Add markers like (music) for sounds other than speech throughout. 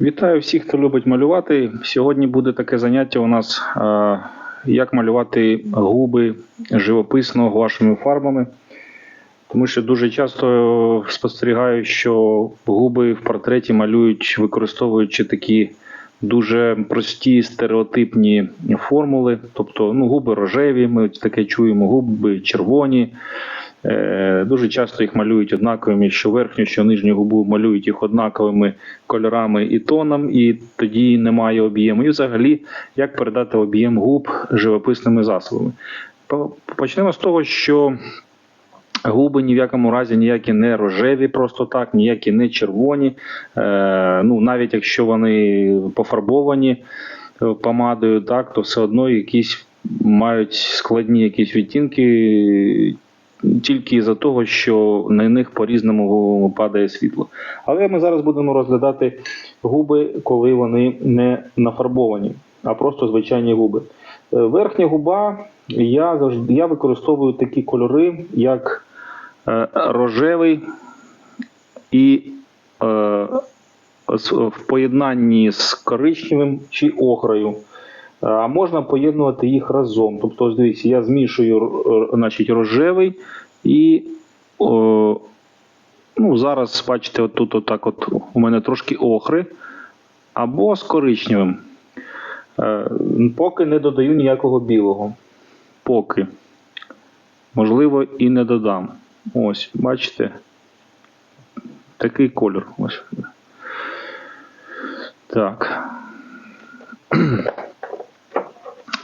Вітаю всіх, хто любить малювати. Сьогодні буде таке заняття у нас, як малювати губи живописно гуашевими фарбами. Тому що дуже часто спостерігаю, що губи в портреті малюють, використовуючи такі дуже прості стереотипні формули. Тобто ну, губи рожеві, ми таке чуємо, губи червоні. Е, Дуже часто їх малюють однаковими, що верхню, що нижню губу малюють їх однаковими кольорами і тоном, і тоді немає об'єму. І взагалі, як передати об'єм губ живописними засобами. Почнемо з того, що губи ні в якому разі ніякі не рожеві, просто так, ніякі не червоні. Е, ну, навіть якщо вони пофарбовані е, помадою, так, то все одно якісь мають складні якісь відтінки. Тільки із-за того, що на них по-різному падає світло. Але ми зараз будемо розглядати губи, коли вони не нафарбовані, а просто звичайні губи. Е, Верхня губа, я завжди я використовую такі кольори, як е, рожевий і е, в поєднанні з коричневим чи охрою. А можна поєднувати їх разом. Тобто, ось дивіться, я змішую значить, рожевий і о, ну, зараз, бачите, от тут отак от у мене трошки охри або з коричневим. Е, Поки не додаю ніякого білого. Поки. Можливо, і не додам. Ось, бачите? Такий колір. Ось. Так.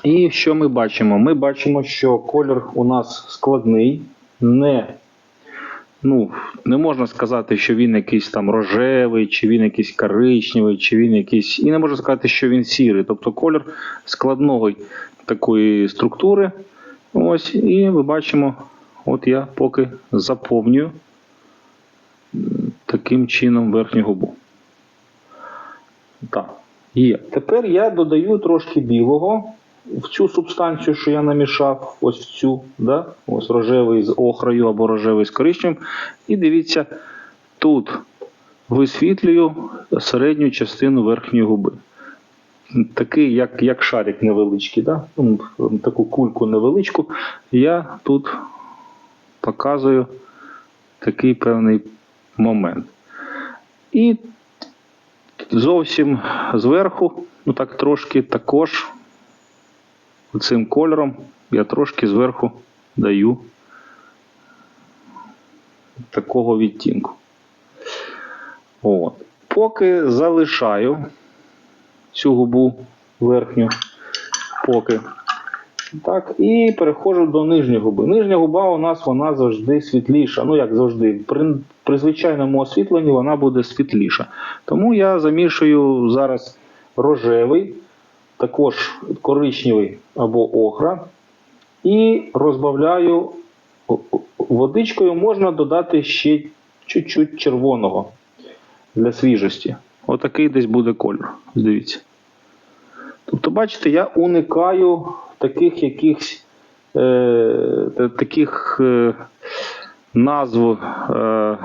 І що ми бачимо? Ми бачимо, що колір у нас складний, не, ну, не можна сказати, що він якийсь там рожевий, чи він якийсь коричневий, чи він якийсь. І не можна сказати, що він сірий. Тобто колір складного такої структури. Ось, і ми бачимо, от я поки заповнюю таким чином верхню губу. Так, є. Тепер я додаю трошки білого в цю субстанцію, що я намішав, ось в цю, да? ось рожевий з охрою або рожевий з коричневим. І дивіться, тут висвітлюю середню частину верхньої губи. Такий, як, як шарик невеличкий, да? Ну, таку кульку невеличку. Я тут показую такий певний момент. І зовсім зверху, ну так трошки також цим кольором я трошки зверху даю такого відтінку. От. Поки залишаю цю губу верхню, поки. Так, і переходжу до нижньої губи. Нижня губа у нас вона завжди світліша. Ну, як завжди, при, при звичайному освітленні вона буде світліша. Тому я замішую зараз рожевий, також коричневий або охра. І розбавляю водичкою. Можна додати ще чуть-чуть червоного для свіжості. Отакий десь буде кольор. Дивіться. Тобто, бачите, я уникаю таких якихось е, таких е, назв, е,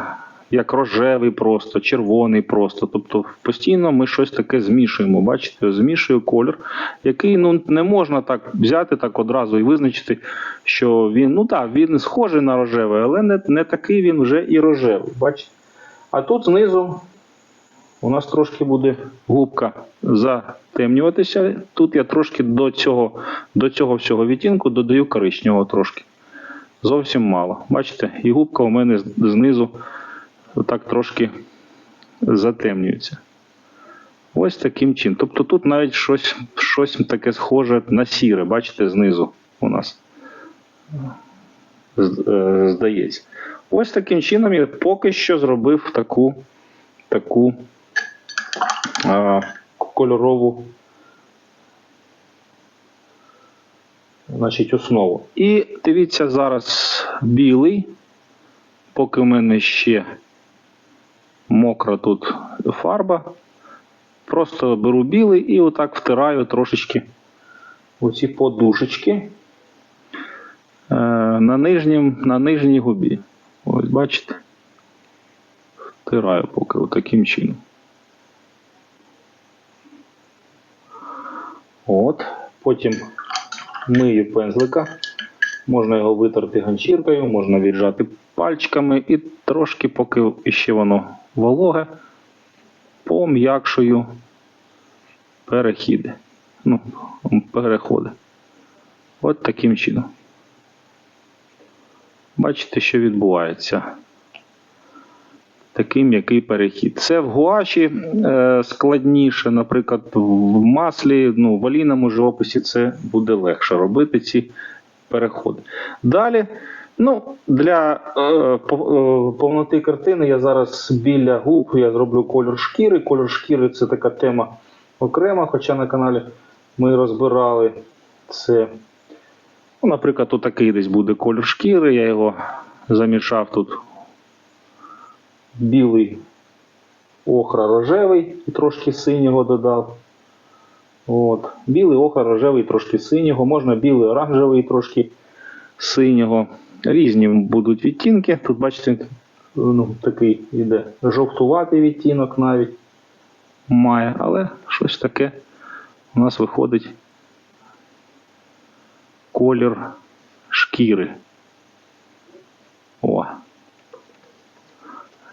як рожевий просто, червоний просто. Тобто постійно ми щось таке змішуємо. Бачите, змішую колір, який ну, не можна так взяти так одразу і визначити, що він, ну так, він схожий на рожевий, але не, не такий він вже і рожевий. Бачите? А тут знизу у нас трошки буде губка затемнюватися. Тут я трошки до цього, до цього всього відтінку додаю коричневого трошки. Зовсім мало. Бачите, і губка у мене знизу так трошки затемнюється. Ось таким чином. Тобто тут навіть щось, щось таке схоже на сіре, бачите, знизу у нас е, здається. Ось таким чином я поки що зробив таку, таку а, кольорову значить, основу. І дивіться зараз білий, поки в мене ще мокра тут фарба. Просто беру білий і отак втираю трошечки оці подушечки е, на, нижнім, на нижній губі. Ось бачите? Втираю поки отаким чином. От. Потім мию пензлика. Можна його витерти ганчіркою, можна віджати пальчиками і трошки, поки ще воно вологе, пом'якшую перехіди. Ну, переходи. От таким чином. Бачите, що відбувається. Такий м'який перехід. Це в гуаші е, складніше, наприклад, в маслі, ну, в олійному живописі це буде легше робити ці переходи. Далі, ну, для е, е, повноти картини я зараз біля губ я зроблю кольор шкіри. Кольор шкіри це така тема окрема, хоча на каналі ми розбирали це. Ну, наприклад, тут такий десь буде кольор шкіри, я його замішав тут білий охра рожевий і трошки синього додав. От. Білий охра рожевий, трошки синього, можна білий оранжевий, трошки синього. Різні будуть відтінки. Тут, бачите, ну, такий іде жовтуватий відтінок навіть має, але щось таке у нас виходить колір шкіри. О.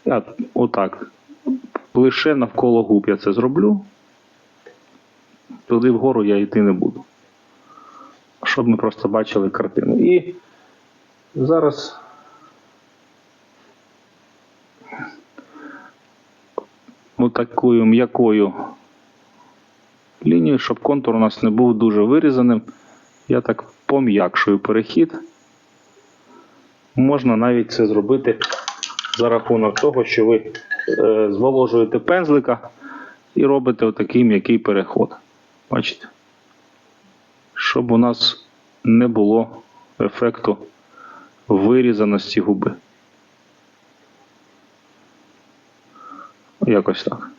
Я отак. Лише навколо губ я це зроблю. Туди вгору я йти не буду. Щоб ми просто бачили картину. І зараз отакою м'якою лінією, щоб контур у нас не був дуже вирізаним. Я так пом'якшую перехід. Можна навіть це зробити за рахунок того, що ви е, зволожуєте пензлика і робите отакий м'який переход. Бачите? Щоб у нас не було ефекту вирізаності губи. Якось так.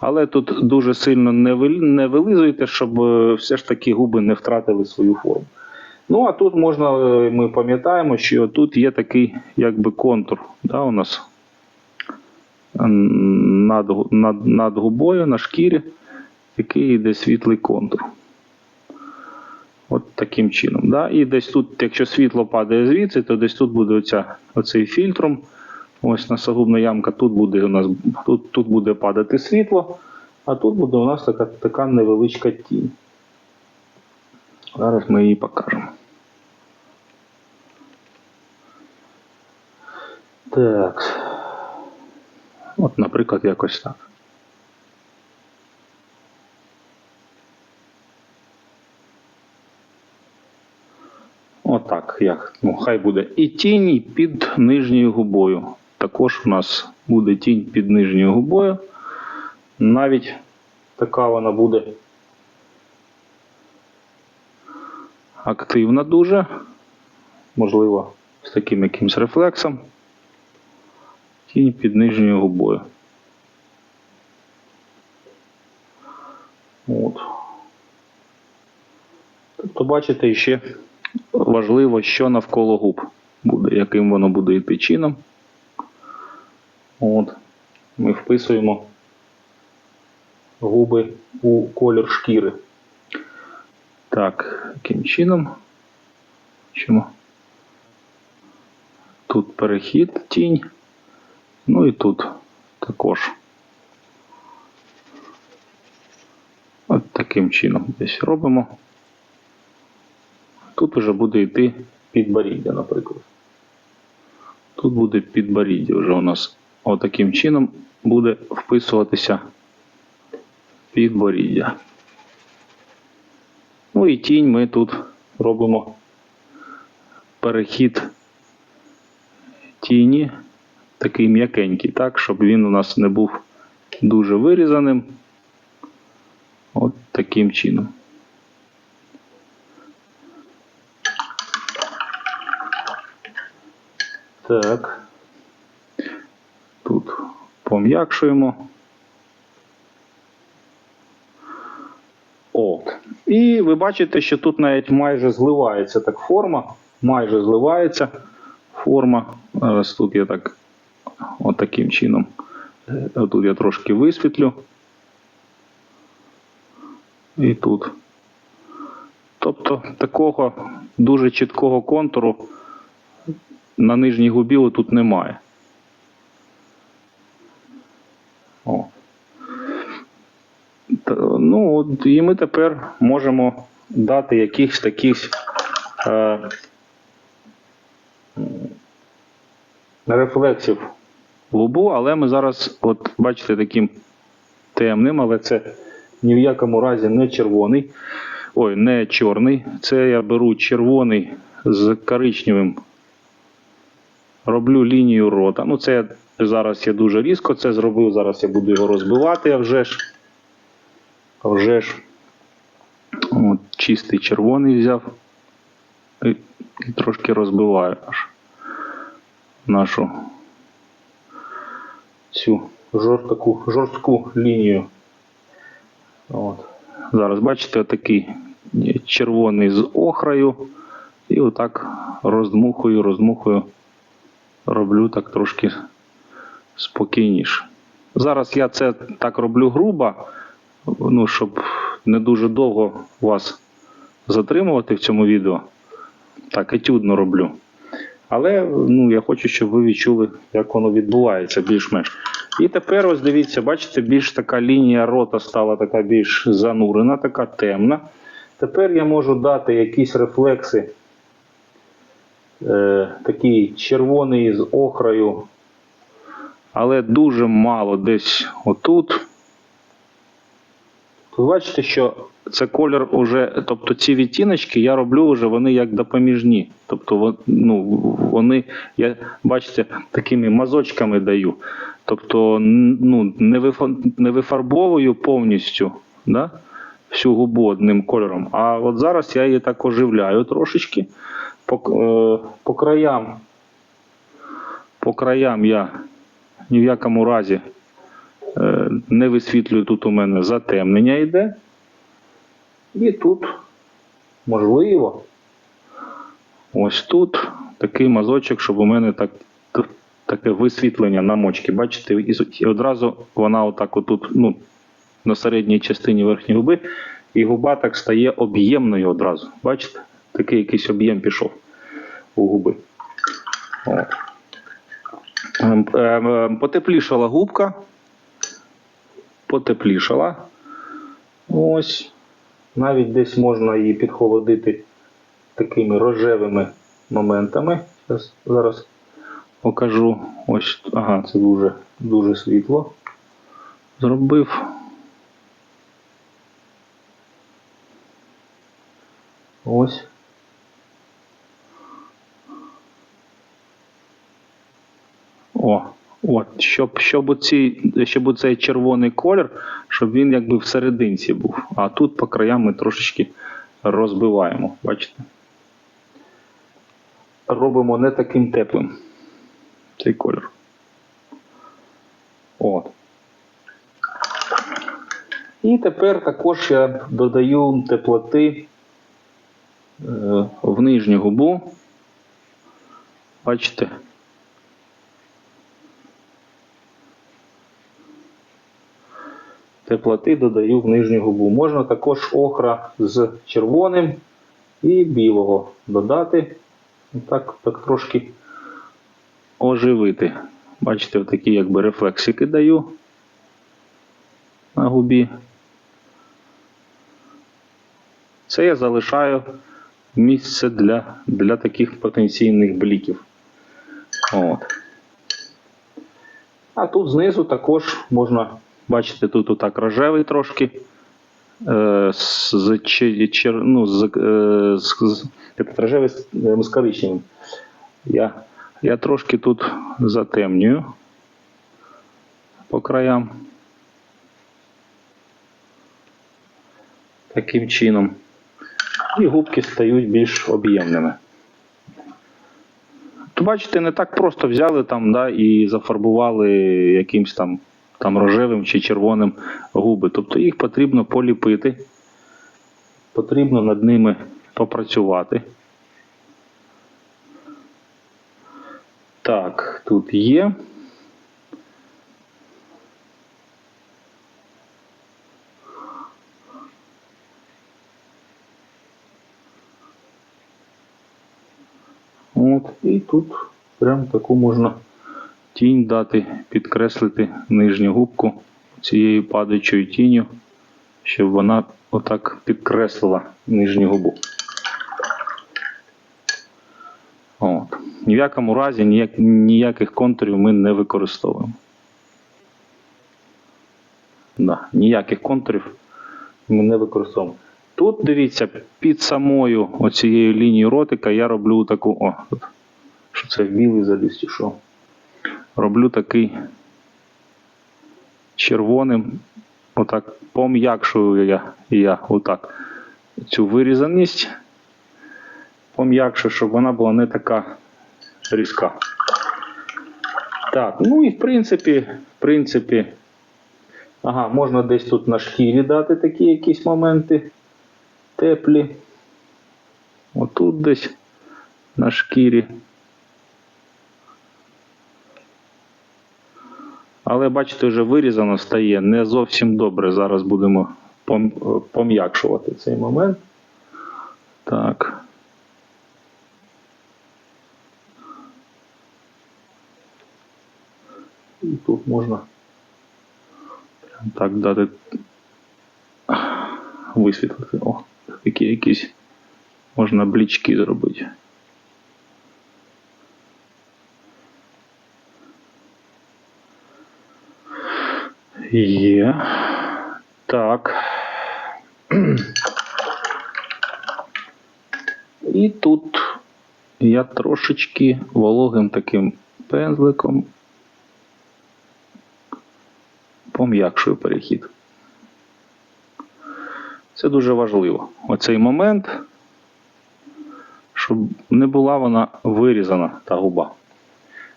Але тут дуже сильно не вил- вилизуйте, щоб е, все ж таки губи не втратили свою форму. Ну, а тут можна, е, ми пам'ятаємо, що тут є такий якби контур да, у нас над, над, над губою, на шкірі, який йде світлий контур. От таким чином. Да? І десь тут, якщо світло падає звідси, то десь тут буде оця, оцей фільтром. Ось носогубна ямка, тут буде у нас тут, тут буде падати світло, а тут буде у нас така, така невеличка тінь. Зараз ми її покажемо. Так. От, наприклад, якось так. Як. Ну, хай буде і тінь під нижньою губою. Також у нас буде тінь під нижньою губою. Навіть така вона буде активна дуже. Можливо, з таким якимсь рефлексом. Тінь під нижньою губою. От. Тобто, бачите, ще важливо, що навколо губ буде, яким воно буде йти чином. От. Ми вписуємо губи у колір шкіри. Так, яким чином? Чому? Тут перехід тінь. Ну і тут також. От таким чином десь робимо. Тут вже буде йти підборіддя, наприклад. Тут буде підборіддя вже у нас отаким чином буде вписуватися підборіддя. Ну і тінь ми тут робимо перехід тіні, такий м'якенький, так, щоб він у нас не був дуже вирізаним. От таким чином. Так. Тут пом'якшуємо. От. І ви бачите, що тут навіть майже зливається так форма. Майже зливається форма. Зараз тут я так от таким чином. Е, Тут я трошки висвітлю. і тут. Тобто такого дуже чіткого контуру на нижній губі тут немає. О. Ну, от, і ми тепер можемо дати якихось таких е, рефлексів губу, але ми зараз, от бачите, таким темним, але це ні в якому разі не червоний. Ой, не чорний. Це я беру червоний з коричневим. Роблю лінію рота. Ну, це зараз я дуже різко це зробив. Зараз я буду його розбивати, а вже ж. Вже ж. От, чистий червоний взяв. І, трошки розбиваю аж нашу цю жорстку, жорстку лінію. От. Зараз бачите, такий червоний з охрою. І отак роздмухую, роздмухую, роблю так трошки спокійніше. Зараз я це так роблю грубо, ну, щоб не дуже довго вас затримувати в цьому відео. Так, етюдно роблю. Але ну, я хочу, щоб ви відчули, як воно відбувається більш-менш. І тепер ось дивіться, бачите, більш така лінія рота стала така більш занурена, така темна. Тепер я можу дати якісь рефлекси. Е, такий червоний з охрою, але дуже мало десь отут. Ви бачите, що це колір уже, тобто ці відтіночки я роблю вже вони як допоміжні. Тобто ну, вони, я бачите, такими мазочками даю. Тобто ну, не, вифа- не вифарбовую повністю да, всю губу одним кольором. А от зараз я її так оживляю трошечки. По, е, по краям, по краям я ні в якому разі е, не висвітлюю, тут у мене затемнення йде. І тут, можливо, ось тут такий мазочок, щоб у мене так, таке висвітлення на мочки. Бачите, і одразу вона отак отут, ну, на середній частині верхньої губи, і губа так стає об'ємною одразу. Бачите? Такий якийсь об'єм пішов у губи. Ем, ем, ем, Потеплішала губка. Потеплішала. Ось. Навіть десь можна її підхолодити такими рожевими моментами. Зараз, зараз покажу. Ось, ага, це дуже, дуже світло. Зробив. Ось. О, от, щоб, щоб, оці, щоб оцей червоний колір, щоб він якби всерединці був. А тут по краям ми трошечки розбиваємо. Бачите? Робимо не таким теплим цей колір. От. І тепер також я додаю теплоти е, в нижню губу. Бачите? Теплоти додаю в нижню губу. Можна також охра з червоним і білого додати. Так, так трошки оживити. Бачите, такі якби рефлексики даю на губі. Це я залишаю місце для, для таких потенційних бліків. От. А тут знизу також можна бачити, тут отак рожевий трошки. Е, з, з, чер, ну, з, е, з, рожевий з, е, коричневим. Я, я трошки тут затемнюю по краям. Таким чином. І губки стають більш об'ємними. То бачите, не так просто взяли там, да, і зафарбували якимсь там, там рожевим чи червоним губи. Тобто їх потрібно поліпити, потрібно над ними попрацювати. Так, тут є. От, і тут прям таку можна тінь дати, підкреслити нижню губку цією падаючою тінню, щоб вона отак підкреслила нижню губу. От. Ні в якому разі ніяк, ніяких контурів ми не використовуємо. Да, ніяких контурів ми не використовуємо. Тут дивіться, під самою оцією лінією ротика я роблю таку. О, що це білий заліз чи що. Роблю такий червоним, отак пом'якшую я, я отак цю вирізаність. Пом'якшую, щоб вона була не така різка. Так, ну і в принципі, в принципі, ага, можна десь тут на шкірі дати такі якісь моменти теплі. Отут десь на шкірі. Але бачите, вже вирізано стає не зовсім добре. Зараз будемо пом'якшувати цей момент. Так. І тут можна прям так дати висвітлити. О, такі якісь можна блічки зробити. Є. Так. І тут я трошечки вологим таким пензликом пом'якшую перехід. Це дуже важливо. Оцей момент, щоб не була вона вирізана, та губа.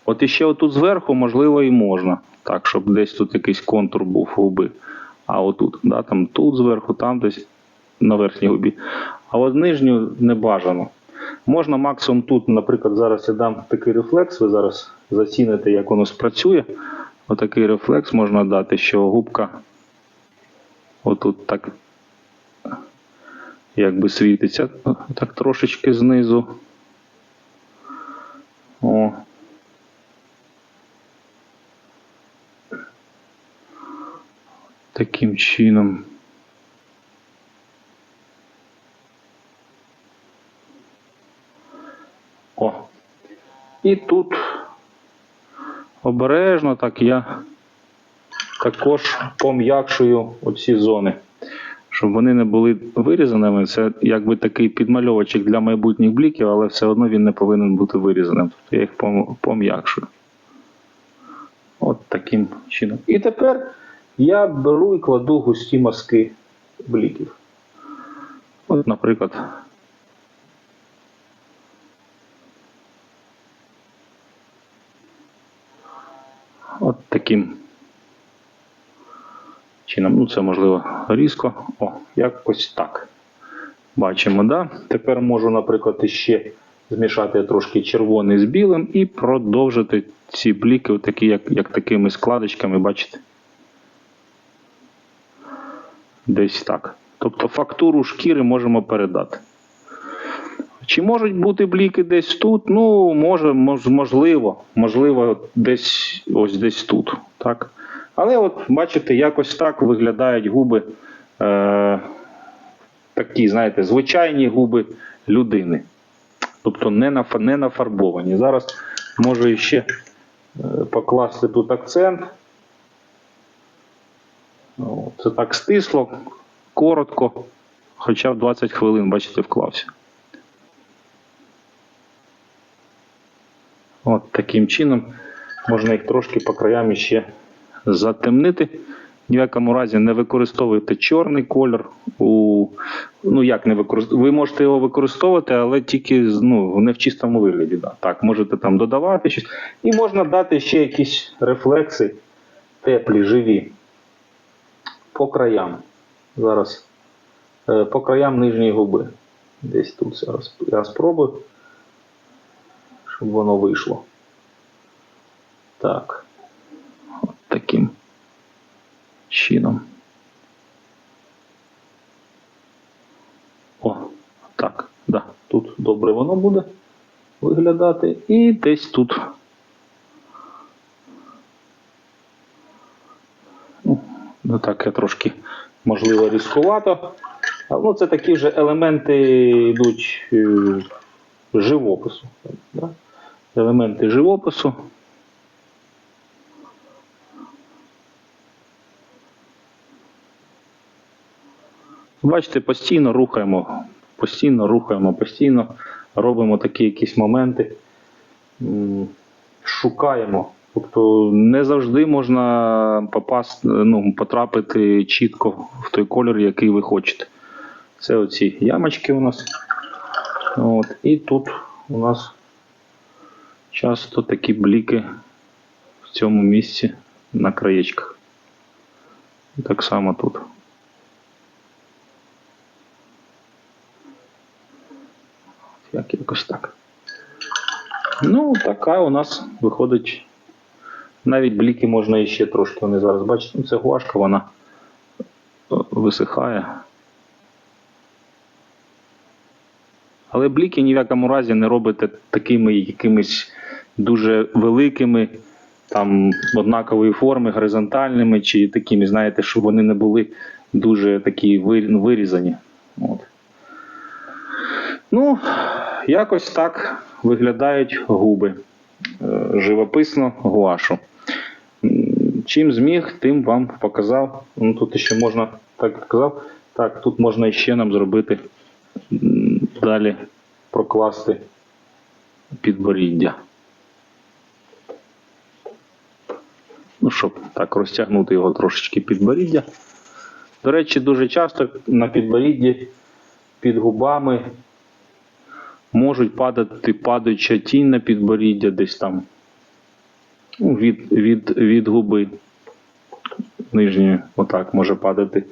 От іще отут зверху, можливо, і можна. Так, щоб десь тут якийсь контур був губи. А отут, да, там тут зверху, там десь на верхній губі. А от нижню не бажано. Можна максимум тут, наприклад, зараз я дам такий рефлекс, ви зараз заціните, як воно спрацює. Отакий рефлекс можна дати, що губка отут так якби світиться так трошечки знизу. О. Таким чином. О. І тут обережно так я також пом'якшую оці зони, щоб вони не були вирізаними. Це якби такий підмальовочок для майбутніх бліків, але все одно він не повинен бути вирізаним. Тобто я їх пом'якшую. От таким чином. І тепер я беру і кладу густі мазки бліків. От, наприклад. От таким чином. Ну, це можливо різко. О, якось так. Бачимо, да? Тепер можу, наприклад, ще змішати трошки червоний з білим і продовжити ці бліки, отакі, як, як такими складочками, бачите? Десь так. Тобто фактуру шкіри можемо передати. Чи можуть бути бліки десь тут? Ну, може, можливо, можливо, десь ось десь тут. Так? Але от бачите, якось так виглядають губи. Е, такі, знаєте, звичайні губи людини. Тобто не, нафа- не нафарбовані. Зараз можу ще е, покласти тут акцент. О, Це так стисло, коротко, хоча б 20 хвилин, бачите, вклався. От таким чином можна їх трошки по краям ще затемнити. Ні в якому разі не використовуйте чорний колір. У, ну як не використовувати? Ви можете його використовувати, але тільки ну, не в чистому вигляді. Да. Так, можете там додавати щось. І можна дати ще якісь рефлекси теплі, живі. По краям. Зараз. Е, По краям нижньої губи. Десь тут зараз я спробую, щоб воно вийшло. Так. От таким чином. О, так, да, тут добре воно буде. виглядати. І десь тут. Ну, так, я трошки, можливо, різкувато. Ну, це такі вже елементи йдуть е, живопису. Да? Елементи живопису. Бачите, постійно рухаємо, постійно рухаємо, постійно робимо такі якісь моменти, шукаємо. Тобто не завжди можна попасти, ну, потрапити чітко в той кольор, який ви хочете. Це оці ямочки у нас. От, і тут у нас часто такі бліки в цьому місці на краєчках. Так само тут. Як якось так. Ну, така у нас виходить. Навіть бліки можна іще трошки вони зараз бачите. Ну, це гуашка, вона е, висихає. Але бліки ні в якому разі не робите такими якимись дуже великими, там однакової форми, горизонтальними, чи такими, знаєте, щоб вони не були дуже такі вирізані. От. Ну, якось так виглядають губи. Е, Живописно гуашу. Чим зміг, тим вам показав. Ну, тут ще можна, так казав, так, тут можна ще нам зробити далі прокласти підборіддя. Ну, щоб так розтягнути його трошечки підборіддя. До речі, дуже часто на підборідді під губами можуть падати падаюча тінь на підборіддя десь там від, від, від губи нижньої, отак може падати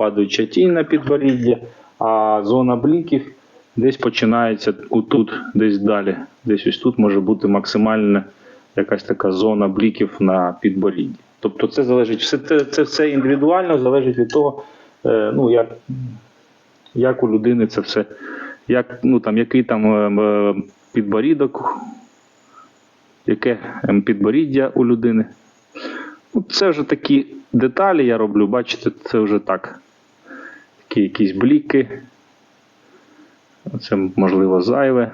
падаюча тінь на підборіддя, а зона бліків десь починається отут, десь далі. Десь ось тут може бути максимальна якась така зона бліків на підборідді. Тобто це залежить, все це, це все індивідуально залежить від того, е, ну, як, як у людини це все, як, ну, там, який там е, е, підборідок, яке ем, підборіддя у людини. Це вже такі деталі я роблю, бачите, це вже так. Такі якісь бліки. Це можливо зайве.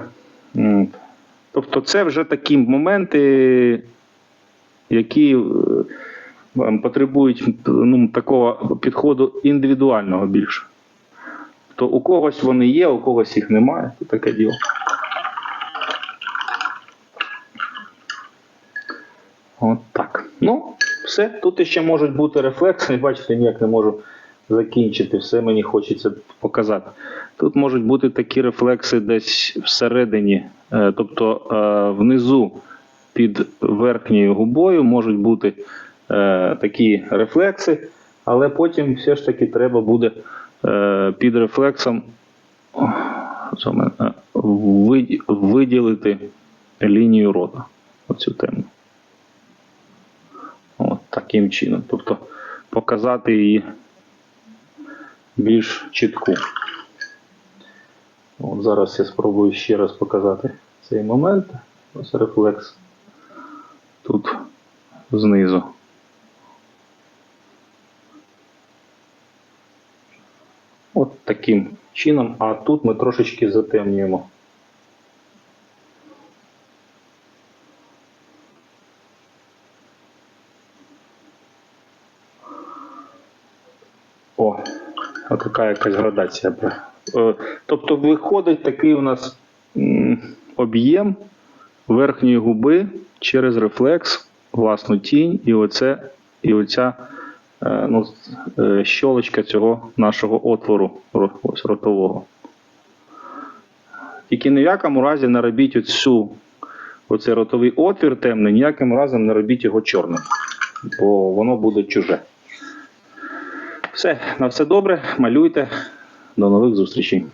Тобто, це вже такі моменти, які е, потребують ну, такого підходу індивідуального більше. То у когось вони є, у когось їх немає. Це таке діло. От так. Ну, все. Тут ще можуть бути рефлекси. (laughs) Бачите, ніяк не можу закінчити. Все мені хочеться показати. Тут можуть бути такі рефлекси десь всередині, е, тобто е, внизу під верхньою губою можуть бути е, такі рефлекси, але потім все ж таки треба буде під рефлексом виділити лінію рота. Оцю тему. Таким чином. Тобто показати її більш чітку. От зараз я спробую ще раз показати цей момент. Ось рефлекс тут знизу. От таким чином, а тут ми трошечки затемнюємо. О, а така якась градація. Е, Тобто виходить такий у нас об'єм верхньої губи через рефлекс, власну тінь, і оце, і оця е, ну, е, щолочка цього нашого отвору ротового. Тільки ні в якому разі не робіть оцю, оцей ротовий отвір темний, ніяким разом не робіть його чорним, бо воно буде чуже. Все, на все добре, малюйте. До нових зустрічей.